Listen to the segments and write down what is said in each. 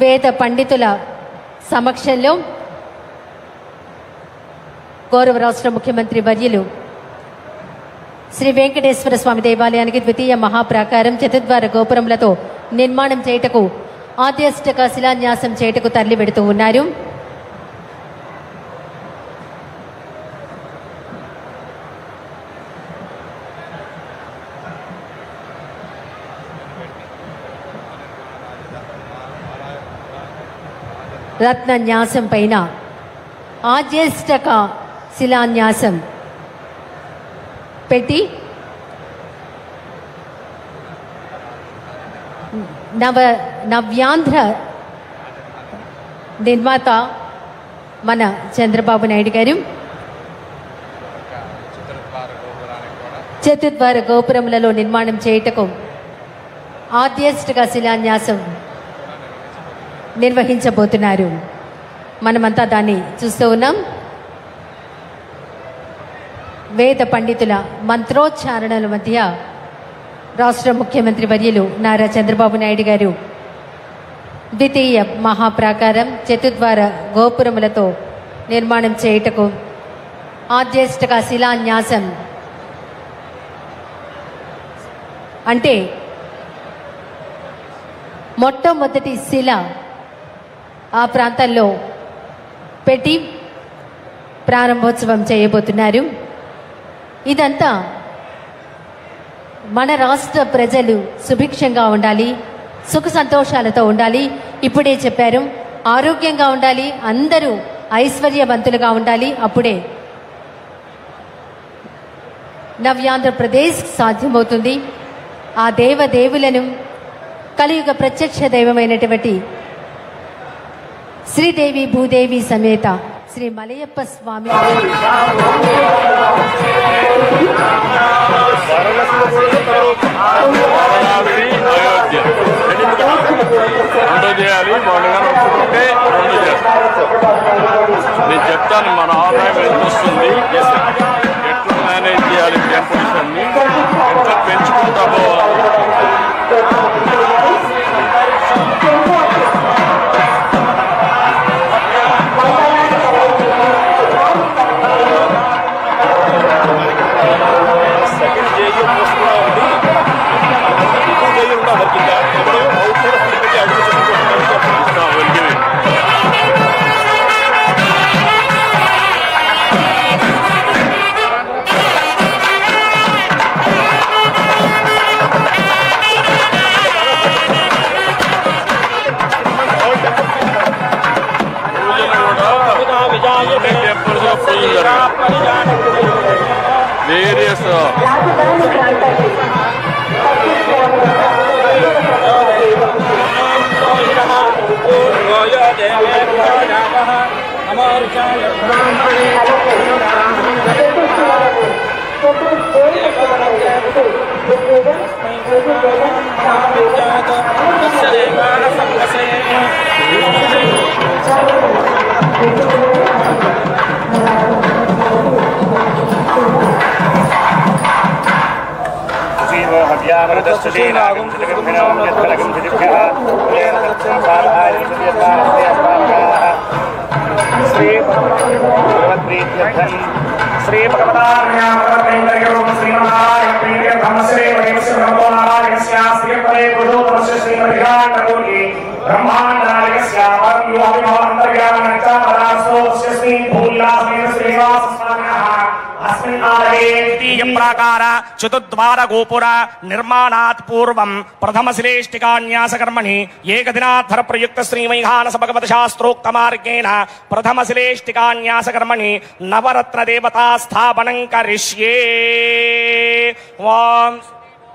వేద పండితుల సమక్షంలో గౌరవ రాష్ట్ర ముఖ్యమంత్రి వర్యులు శ్రీ వెంకటేశ్వర స్వామి దేవాలయానికి ద్వితీయ మహాప్రాకారం చతుర్ద్వార గోపురములతో నిర్మాణం చేయుటకు ఆద్యష్టక శిలాన్యాసం చేయుటకు తరలి పెడుతూ ఉన్నారు. రత్న న్యాసం పైన. ఆజ్యేష్టక శిలాన్యాసం. పెట్టి. నవ నవ్యాంధ్ర నిర్మాత మన చంద్రబాబు నాయుడు గారు. చతుర్ద్వార గోపురములలో నిర్మాణం చేయుటకు ఆద్యష్టగా శిలాన్యాసం. నిర్వహించబోతున్నారు. మనమంతా దాన్ని చూస్తూ ఉన్నాం. వేద పండితుల మంత్రోచ్చారణల మధ్య రాష్ట్ర ముఖ్యమంత్రి వర్యులు నారా చంద్రబాబు నాయుడు గారు ద్వితీయ మహాప్రాకారం చతుద్వార గోపురములతో నిర్మాణం చేయుటకు ఆద్యేష్టక శిలాన్యాసం అంటే మొట్టమొదటి శిల ఆ ప్రాంతాల్లో పెట్టి ప్రారంభోత్సవం చేయబోతున్నారు. ఇదంతా మన రాష్ట్ర ప్రజలు సుభిక్షంగా ఉండాలి సుఖ సంతోషాలతో ఉండాలి. ఇప్పుడే చెప్పారు ఆరోగ్యంగా ఉండాలి అందరూ ఐశ్వర్యవంతులుగా ఉండాలి. అప్పుడే నవ్యాంధ్రప్రదేశ్ సాధ్యమవుతుంది. ఆ దేవదేవులను కలియుగ ప్రత్యక్ష దైవమైనటువంటి శ్రీదేవి భూదేవి సమేత శ్రీ మలయప్ప స్వామి 이거를 내리에서 यामृतस्तुतीनागुं त्रिभिर्भिनवं यत्फलकं त्रिभिः पुलेन तत्सं साधाय श्रीभगवद्प्रीत्यर्थं श्रीभगवदान्यामृतप्रेन्द्रयों श्रीमहाय प्रीत्यर्थं श्रीमहेश्वरभगवानस्य श्रीपदे गुरुपरस्य श्रीमधिकाण्डकोटि ब्रह्माण्डालयस्य परमयोगिमो अन्तर्यामनचापदास्तोस्य श्रीभूल्लासेन श्रीवासस्नान ప్రాకార చతుద్వార గోపుర నిర్మాణాత్ పూర్వం ప్రథమ శ్రేష్ఠికాన్యాస కర్మణి ఏకదినాధర ప్రయుక్త శ్రీ వైహానస భగవత శాస్త్రోక్త మార్గేణ ప్రథమ శ్రేష్ఠికాన్యాస కర్మణి నవరత్న దేవతా స్థాపనం కరిష్యే వాం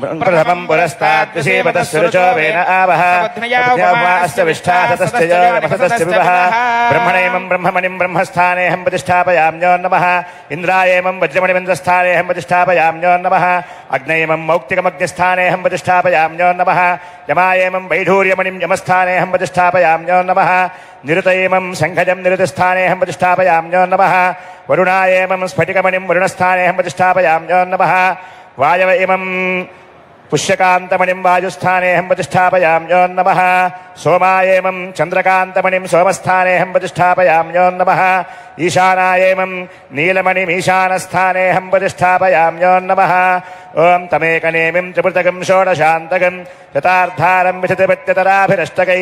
प्रथमम् पुरस्ताद्विषीपतः सुरुचो वेन आवह अस्य विष्ठा सतश्च यो नमसतश्च विवः ब्रह्मणैमम् ब्रह्ममणिम् ब्रह्मस्थानेऽहम् प्रतिष्ठापयाम्यो नमः इन्द्रायेमम् वज्रमणिमन्द्रस्थानेऽहम् प्रतिष्ठापयाम्यो नमः अग्नैमम् मौक्तिकमग्निस्थानेऽहम् प्रतिष्ठापयाम्यो नमः यमायेमम् वैढूर्यमणिम् यमस्थानेऽहम् प्रतिष्ठापयाम्यो नमः निरुतैमम् शङ्खजम् निरुतस्थानेऽहम् प्रतिष्ठापयाम्यो नमः वरुणायेमम् स्फटिकमणिम् वरुणस्थानेऽहम् प्रतिष्ठापयाम्यो नमः वायव इमम् पुष्यकान्तमणिम् वायुस्थानेऽहम् प्रतिष्ठापयाम्योन्नमः సోమాయేమం చంద్రకాంతమణిం సోమస్థానేహం ప్రతిష్టాపయామ్యో నమ. ఈశానాయేమం నీలమణిమీశానస్థానేహం ప్రతిష్టాపయామ్యో నమ. ఓం తమేకనేమిం త్రిపృతకం షోడశాంతకం శతార్థారం విశతిపత్యతరాభిరష్టకై.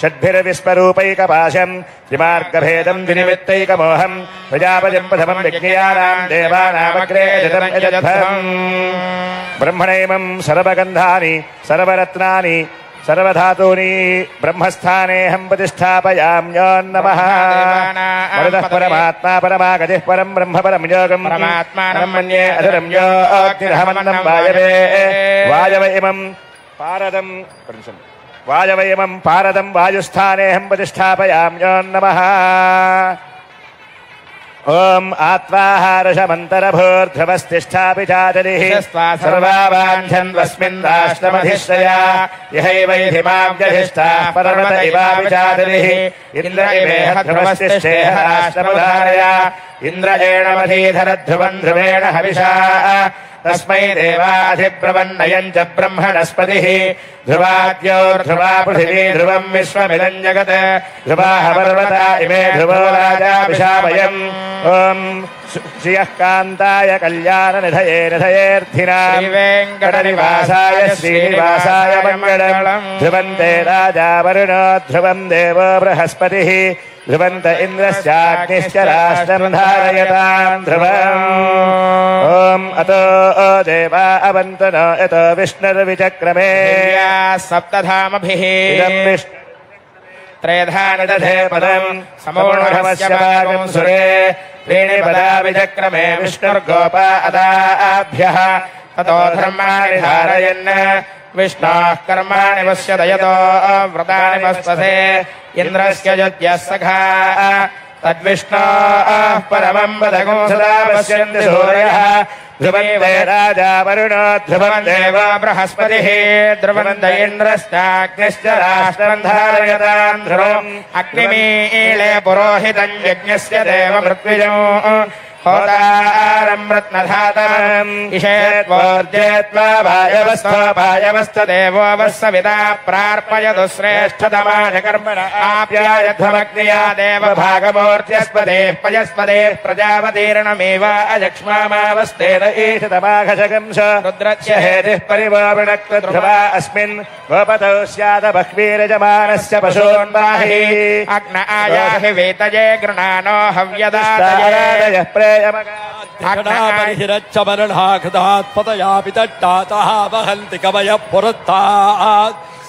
షడ్భిరవిస్వరూపైకపాశం త్రిమార్గభేదం వినిమిత్తైకమోహం ప్రజాపతిం ప్రథమం యజ్ఞయానాం దేవానామగ్రే బ్రహ్మణైమం సర్వగంధాని సర్వరత్నాని सर्वधातूनि ब्रह्मस्थानेऽहम् प्रतिष्ठापयाम्यो नमः वरदः परमात्मा परमागतिः परम् ब्रह्म परम् योगम् परमात्मानं मन्ये अधरम् यो अग्निरहमन्नम् वायवे वायव इमम् पारदम् वायव इमम् पारदम् वायुस्थानेऽहम् प्रतिष्ठापयाम्यो नमः ॐ आत्वाहारशमन्तरभूर्ध्वस्तिष्ठापि चाचलिः सर्वावाञ्छन्वस्मिन् राष्ट्रमधिश्रया यहैवैधिमाव्यधिष्ठाः पर्वत इवापि चाचलिः इन्द्र इवेह ध्रुवस्तिष्ठेह राष्ट्रमुदारया इन्द्र एणमधीधरध्रुवम् ध्रुवेण हविषा तस्मै देवाधिब्रवन्नयम् च ब्रह्मणस्पतिः। ध्रुवाद्योर्ध्रुवा पृथिवी ध्रुवम् विश्वमिदम् जगत् ध्रुवाः पर्वता इमे ध्रुवो राजा विशामयम् ॐ श्रियः कान्ताय कल्याणनिधये निधयेऽर्थिना। श्रीवेङ्कटनिवासाय श्रीनिवासाय मङ्गलम्। ध्रुवन्ते राजा वरुणो ध्रुवम् देवो बृहस्पतिः ध्रुवन्त इन्द्रश्चाग्निश्च राष्ट्रम् धारयताम् ध्रुवम्। ॐ अतो देवा अवन्तनो यतो विष्णुर्विचक्रमे। सप्तधामभिः। पदम्। भागम् सुरे। त्रीणि पदा विचक्रमे विष्णुर्गोपा अदाभ्यः। ततो धर्माणि धारयन्। विष्णोः कर्माणि पश्यदयतो व्रतानि पश्वसे इन्द्रस्य युज्यः सखा। तद्विष्णोः परमम् पदगुं सदा पश्यन्ति सूर्यः। ध्रुवन्ते राजा वरुणो ध्रुवम् देव बृहस्पतिः। ध्रुवन्त इन्द्रश्चाग्निश्च राष्ट्रम् धारयताम् ध्रुवम्। अग्निमीळे पुरोहितम् यज्ञस्य देव मृत्युजो होतारम् रत्नधातम् इषेत्वोर्जेत्वा वत्सविदा प्रार्पयतु श्रेष्ठतमाय कर्मण आप्यायध्वमग्निया देव भागमूर्त्यस्पदेः पयस्पदेः प्रजापतीर्णमेव अजक्ष्मामावस्तेन रुद्रस्य हेतिः परिवावृणक्तध्रुवा अस्मिन्। गोपतौ स्याद बह्वीरजमानस्य पशून्वाहि। अग्न आयाहि वेतये गृणानो तारादयः హిరచ్చమరణాఘాత్పతయా పితట్టాత వహంతి కవయ పురత్తాత్.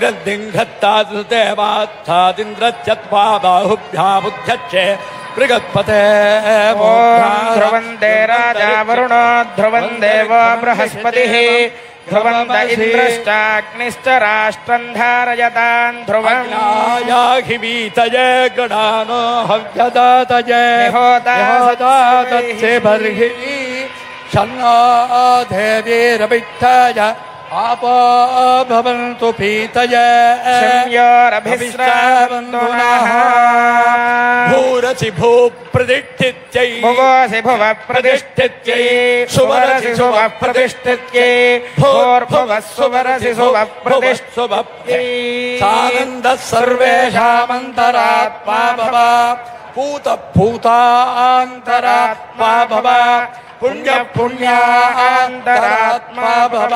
ग्रद्धिङ्घत्तादेवात्थादिन्द्रत्यत्वा बाहुभ्यामुध्यक्षे बृहत्पते राजा वरुण ध्रुवन् देवो बृहस्पतिः ध्रुवन्त इन्द्रश्चाग्निश्च राष्ट्रम् धारयतान् ध्रुवन्याहिबीतये गणानो हव्यदातये। शन्नो देवीरवित्थय आपो भवन्तु पीतय। शम्योरभिस्रवन्तुनः प्रतिष्ठि भूप्रतिष्ठित्यै भुवसि प्रतिष्ठि सुवरसि सुवप्रतिष्ठित्यै भोर्भुवः सुवरसि सुवप्रतिष्ठुभक्त्यै सानन्दः सर्वेषामन्तरात्मा भूत भूतभूतान्तरात्मा भव। पुण्य पुण्यान्तरात्मा भव।